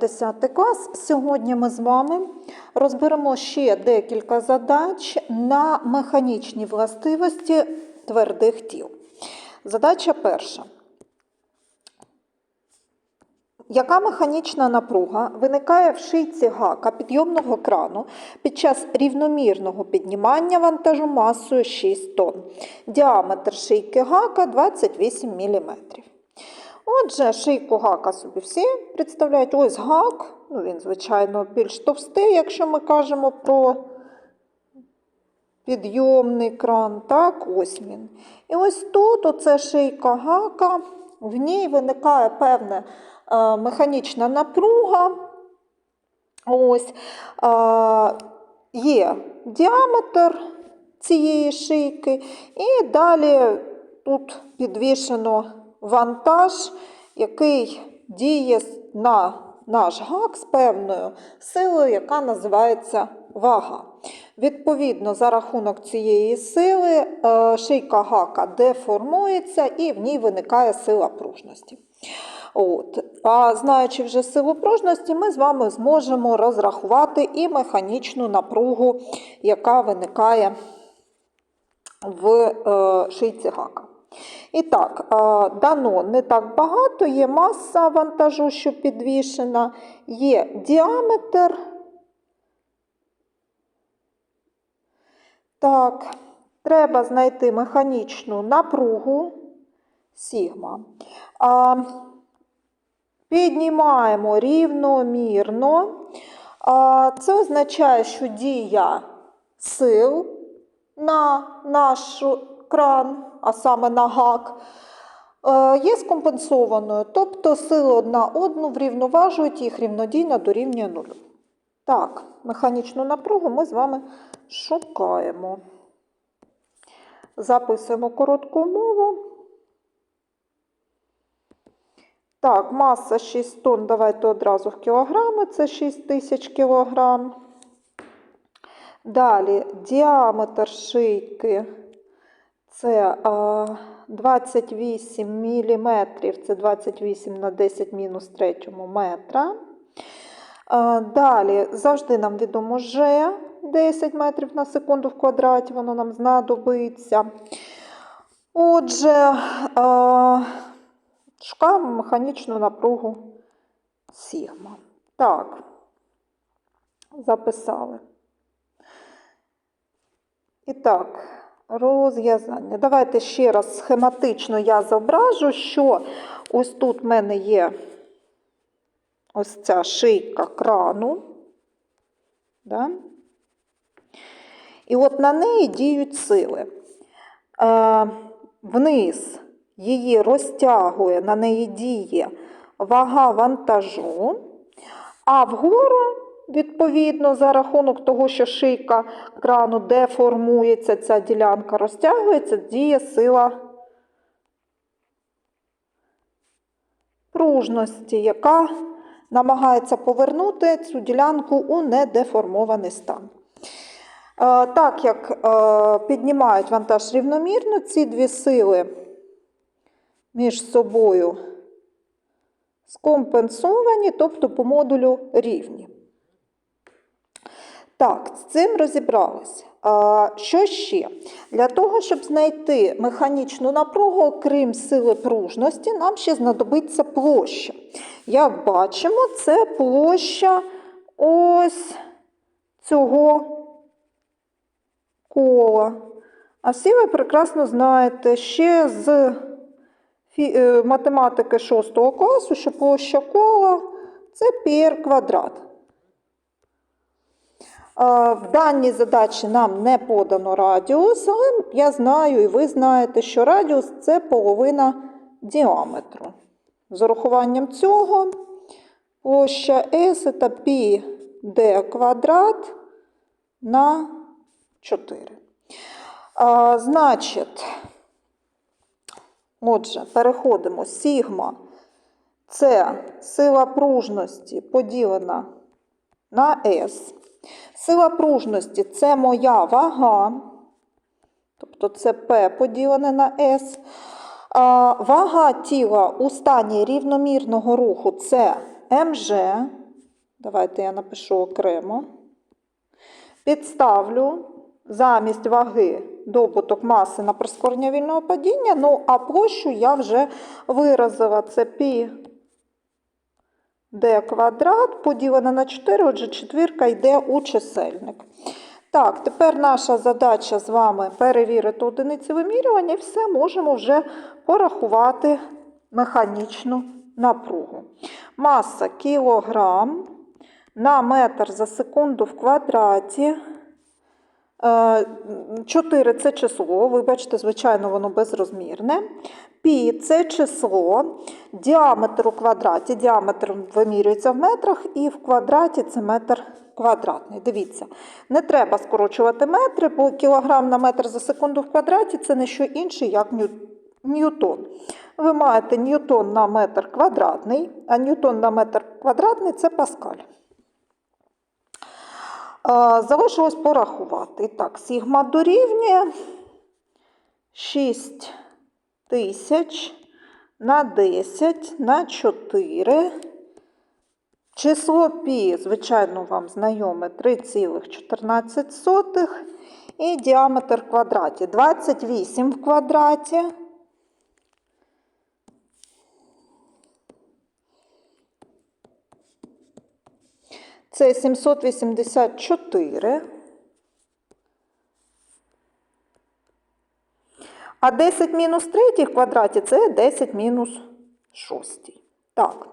10 клас. Сьогодні ми з вами розберемо ще декілька задач на механічні властивості твердих тіл. Задача перша. Яка механічна напруга виникає в шийці гака підйомного крану під час рівномірного піднімання вантажу масою 6 тонн? Діаметр шийки гака 28 мм. Отже, шийку гака собі всі представляють. Ось гак, ну він, звичайно, більш товстий, якщо ми кажемо про підйомний кран. Так, ось він. І ось тут оце шийка гака, в ній виникає певна е, механічна напруга. Ось е, є діаметр цієї шийки, і далі тут підвішено вантаж, який діє на наш гак з певною силою, яка називається вага. Відповідно, за рахунок цієї сили е, шийка гака деформується і в ній виникає сила пружності. От. А знаючи вже силу пружності, ми з вами зможемо розрахувати і механічну напругу, яка виникає в е, шийці гака. І так, дано не так багато, є маса вантажу, що підвішена, є діаметр. Так, треба знайти механічну напругу сігма. Піднімаємо рівномірно. Це означає, що дія сил на наш кран, а саме на гак, е, є скомпенсованою. Тобто сили одна одну врівноважують їх рівнодійно дорівнює нулю. Так, механічну напругу ми з вами шукаємо. Записуємо коротку мову. Так, маса 6 тонн, давайте одразу в кілограми, це 6 тисяч кілограм. Далі діаметр шийки це 28 мм, це 28 на 10 мінус 3 метра. Далі завжди нам відомо Ж 10 метрів на секунду в квадраті, воно нам знадобиться. Отже, шукаємо механічну напругу сігма. Так, записали. І так, розв'язання. Давайте ще раз схематично я зображу, що ось тут в мене є ось ця шийка крану. Да? І от на неї діють сили. Е, Вниз її розтягує, на неї діє вага вантажу, а вгору Відповідно, за рахунок того, що шийка крану деформується, ця ділянка розтягується, діє сила пружності, яка намагається повернути цю ділянку у недеформований стан. Е, Так як е, піднімають вантаж рівномірно, ці дві сили між собою скомпенсовані, тобто по модулю рівні. Так, з цим розібралися. Що ще? Для того, щоб знайти механічну напругу, окрім сили пружності, нам ще знадобиться площа. Як бачимо, це площа ось цього кола. А всі ви прекрасно знаєте ще з е, математики 6 класу, що площа кола це πr квадрат. В даній задачі нам не подано радіус, але я знаю і ви знаєте, що радіус це половина діаметру. З урахуванням цього площа S це π d квадрат на 4. А, Значить, отже, переходимо. Сігма це сила пружності поділена на S. Сила пружності це моя вага, тобто це P поділене на S. А, Вага тіла у стані рівномірного руху це МЖ, Давайте я напишу окремо. Підставлю замість ваги добуток маси на прискорення вільного падіння. Ну, а площу я вже виразила. Це пі d квадрат поділене на 4, отже, четвірка йде у чисельник. Так, тепер наша задача з вами перевірити одиниці вимірювання і все, можемо вже порахувати механічну напругу. Маса кілограм на метр за секунду в квадраті. 4 це число, вибачте, звичайно, воно безрозмірне. Пі це число, діаметр у квадраті, діаметр вимірюється в метрах, і в квадраті це метр квадратний. Дивіться, не треба скорочувати метри, бо кілограм на метр за секунду в квадраті це не що інше, як ньютон. Ви маєте ньютон на метр квадратний, а ньютон на метр квадратний це паскаль. Залишилось порахувати. Так, сігма дорівнює 6 тисяч на 10 на 4. Число пі, звичайно, вам знайоме 3,14. І діаметр в квадраті 28 в квадраті. Це 784. А 10 мінус 3 в квадраті це 10 мінус 6. Так.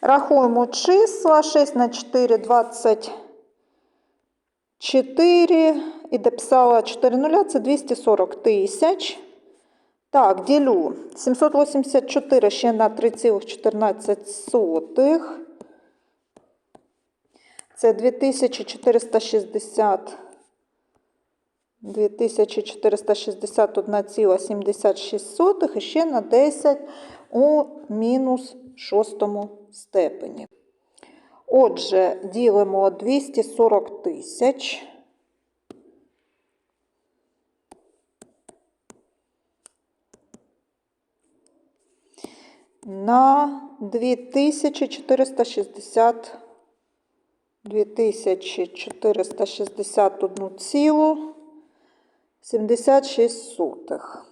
Рахуємо числа. 6 на 4 24. І дописала 4 нуля, це 240 тисяч. Так, ділю 784 ще на 3,14. Це 2460 2461,76 і ще на 10 у мінус шостому степені. Отже, ділимо 240 тисяч. На 2460 2461,76.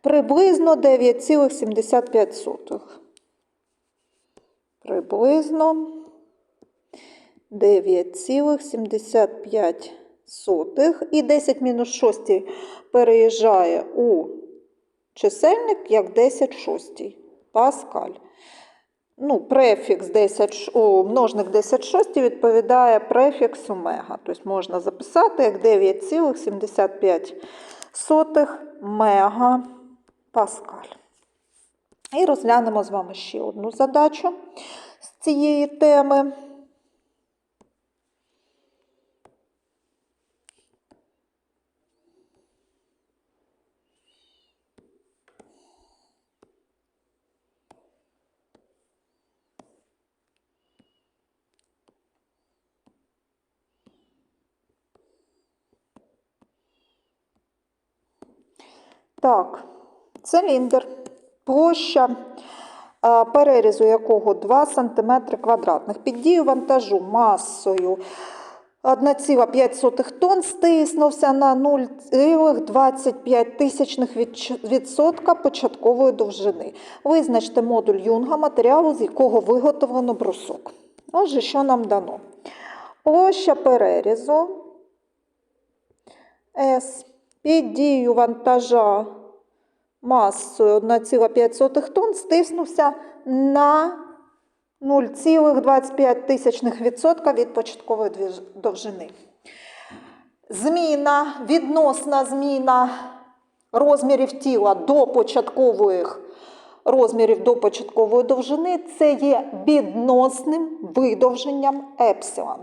Приблизно 9,75. Приблизно 9,75. І 10 мінус 6 переїжджає у чисельник як 10 шостій. Паскаль. Ну, префікс 10, о, множник 10 шостій відповідає префіксу мега. Тобто можна записати як 9,75 мега паскаль. І розглянемо з вами ще одну задачу з цієї теми. Так, циліндр, площа перерізу якого 2 см квадратних. Під дією вантажу масою 1,5 тонн стиснувся на 0,25 тисячних відч- відсотка початкової довжини. Визначте модуль юнга, матеріалу, з якого виготовлено брусок. Отже, що нам дано? Площа перерізу С під дією вантажа масою 1,5 тонн стиснувся на 0,25% від початкової довжини. Зміна, відносна зміна розмірів тіла до початкових розмірів до початкової довжини це є відносним видовженням епсилон,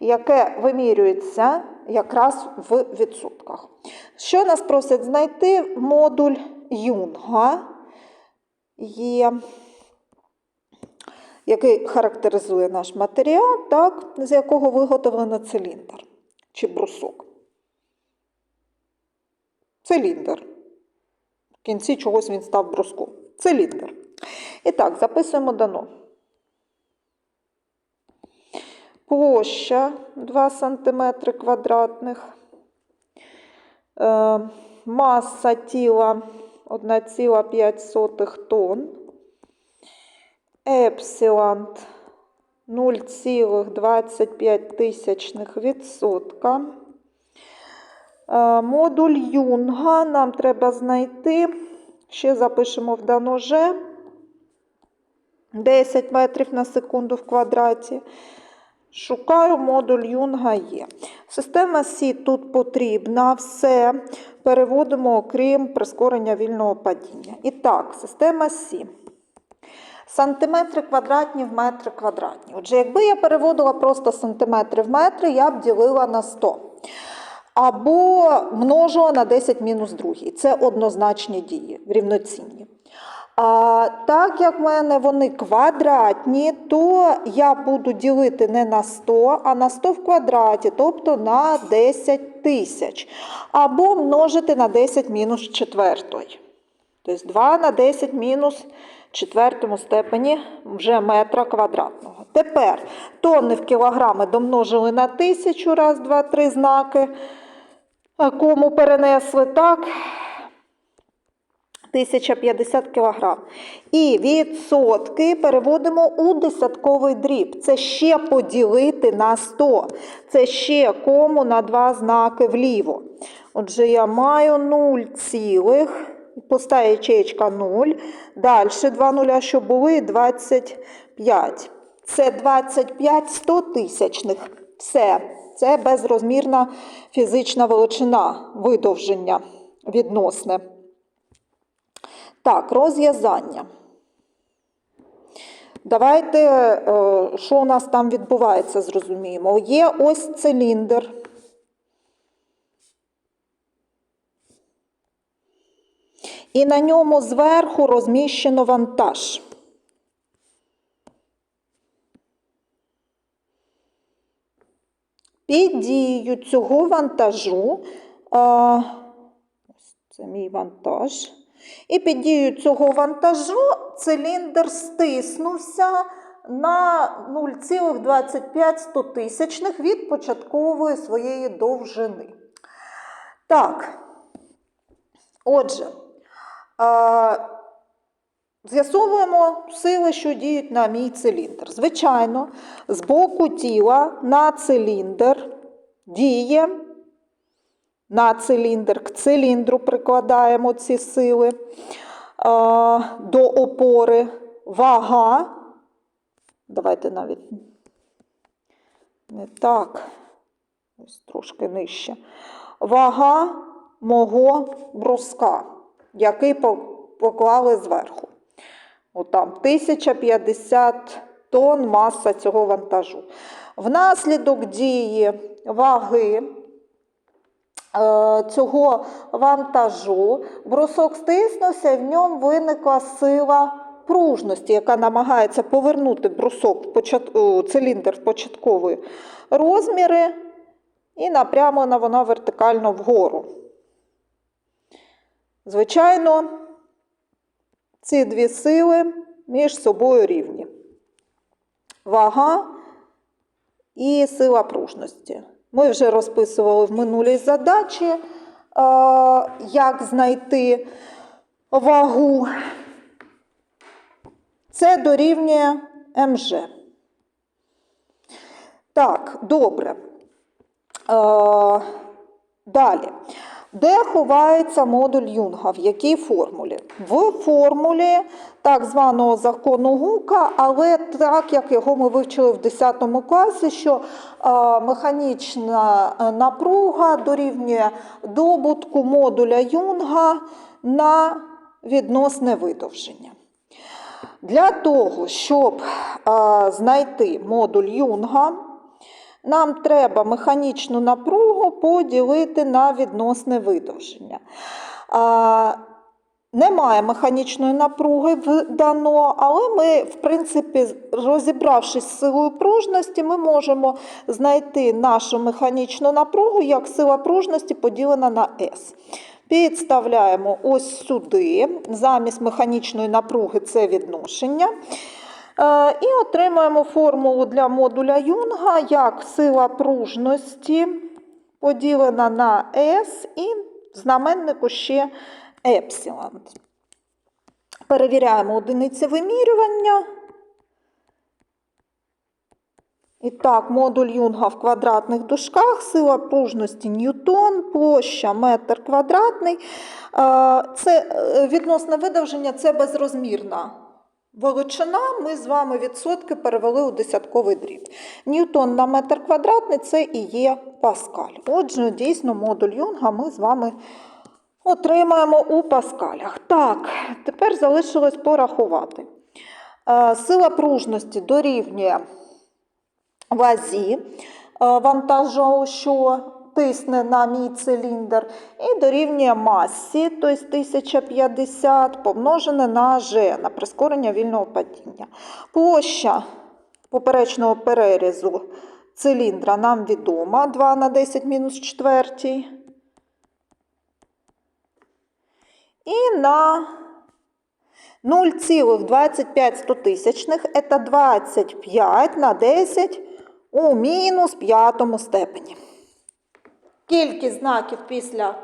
яке вимірюється якраз в відсотках. Що нас просять знайти? Модуль Юнга є, який характеризує наш матеріал, так, з якого виготовлено циліндр чи брусок. Циліндр. В кінці чогось він став бруском. Циліндр. І так, записуємо дано. Площа 2 см квадратних, е, маса тіла 1,5 тонн, епсилон 0,25 тисячних відсотка. Е, Модуль Юнга нам треба знайти. Ще запишемо в даноже 10 метрів на секунду в квадраті. Шукаю модуль Юнга є. Система Сі тут потрібна, все переводимо, окрім прискорення вільного падіння. І так, система Сі. Сантиметри квадратні в метри квадратні. Отже, якби я переводила просто сантиметри в метри, я б ділила на 100. Або множила на 10 мінус 2. Це однозначні дії, рівноцінні. А так як в мене вони квадратні, то я буду ділити не на 100, а на 100 в квадраті, тобто на 10 тисяч. Або множити на 10 мінус четвертої. Тобто 2 на 10 мінус четвертому степені вже метра квадратного. Тепер тонни в кілограми домножили на тисячу, раз, два, три знаки. Кому перенесли так? 1050 кг. І відсотки переводимо у десятковий дріб. Це ще поділити на 100. Це ще кому на два знаки вліво. Отже, я маю 0 цілих, пуста ячеєчка 0. Далі 2 нуля, що були, 25. Це 25 100 тисячних. Все. Це безрозмірна фізична величина видовження відносне. Так, розв'язання. Давайте, е, що у нас там відбувається, зрозуміємо. Є ось циліндр. І на ньому зверху розміщено вантаж. Під дією цього вантажу, ось це мій вантаж. І під дією цього вантажу циліндр стиснувся на 0,25 тисячних від початкової своєї довжини. Так, отже, з'ясовуємо сили, що діють на мій циліндр. Звичайно, з боку тіла на циліндр діє на циліндр, к циліндру прикладаємо ці сили до опори. Вага. Давайте навіть не так, ось трошки нижче. Вага мого бруска, який поклали зверху. Отам 1050 тонн маса цього вантажу. Внаслідок дії ваги цього вантажу брусок стиснувся і в ньому виникла сила пружності, яка намагається повернути брусок, в почат- циліндр в початкові розміри, і напрямлена вона вертикально вгору. Звичайно, ці дві сили між собою рівні. Вага і сила пружності. Ми вже розписували в минулій задачі, е, як знайти вагу. Це дорівнює МЖ. Так, добре. Е, Далі. Де ховається модуль Юнга? В якій формулі? В формулі так званого закону Гука, але так як його ми вивчили в 10 класі, що механічна е, напруга дорівнює добутку модуля Юнга на відносне видовження. Для того, щоб знайти модуль Юнга, нам треба механічну напругу поділити на відносне видовження. Немає механічної напруги дано, але ми, в принципі, розібравшись з силою пружності, ми можемо знайти нашу механічну напругу як сила пружності поділена на S. Підставляємо ось сюди, замість механічної напруги це відношення. Е, І отримаємо формулу для модуля Юнга як сила пружності поділена на S і знаменнику ще епсилон. Перевіряємо одиниці вимірювання. І так, модуль Юнга в квадратних дужках, сила пружності Ньютон, площа метр квадратний. Е, Це е, відносне видовження, це безрозмірна величина. Ми з вами відсотки перевели у десятковий дріб. Ньютон на метр квадратний це і є паскаль. Отже, дійсно, модуль Юнга ми з вами отримаємо у паскалях. Так, тепер залишилось порахувати. Е, Сила пружності дорівнює вазі е, вантажу, що тисне на мій циліндр, і дорівнює масі, тобто 1050 помножене на G, на прискорення вільного падіння. Площа поперечного перерізу циліндра нам відома 2 на 10 мінус 4. І на 0,25 это 25 на 10 у мінус п'ятому степені. Кількість знаків після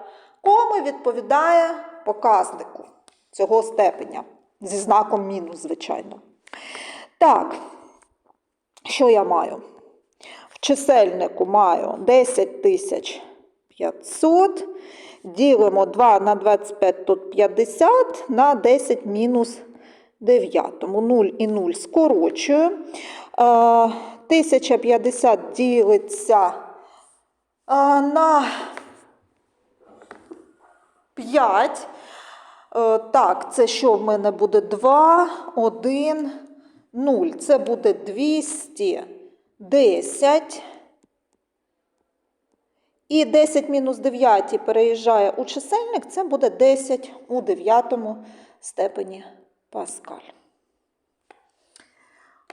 коми відповідає показнику цього степеня. Зі знаком мінус, звичайно. Так, що я маю? В чисельнику маю 10 500. Ділимо 2 на 25, тут 50, на 10 мінус 9. Тому 0 і 0 скорочую. Е, 1050 ділиться на 5. Е, Так, це що в мене буде 2, 1, 0. Це буде 210. І 10 мінус 9 переїжджає у чисельник, це буде 10 у 9 степені Паскаль.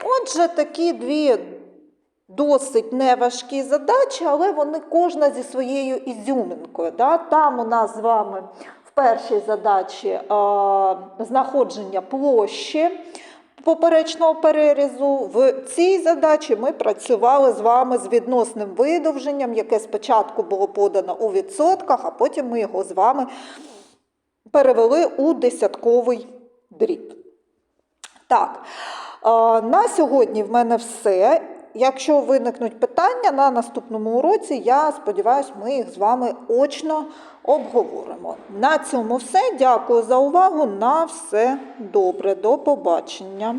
Отже, такі дві досить неважкі задачі, але вони кожна зі своєю ізюминкою. Да? Там у нас з вами в першій задачі е, знаходження площі поперечного перерізу. В цій задачі ми працювали з вами з відносним видовженням, яке спочатку було подано у відсотках, а потім ми його з вами перевели у десятковий дріб. Так, е, на сьогодні в мене все. Якщо виникнуть питання на наступному уроці, я сподіваюся, ми їх з вами очно обговоримо. На цьому все. Дякую за увагу. На все добре. До побачення.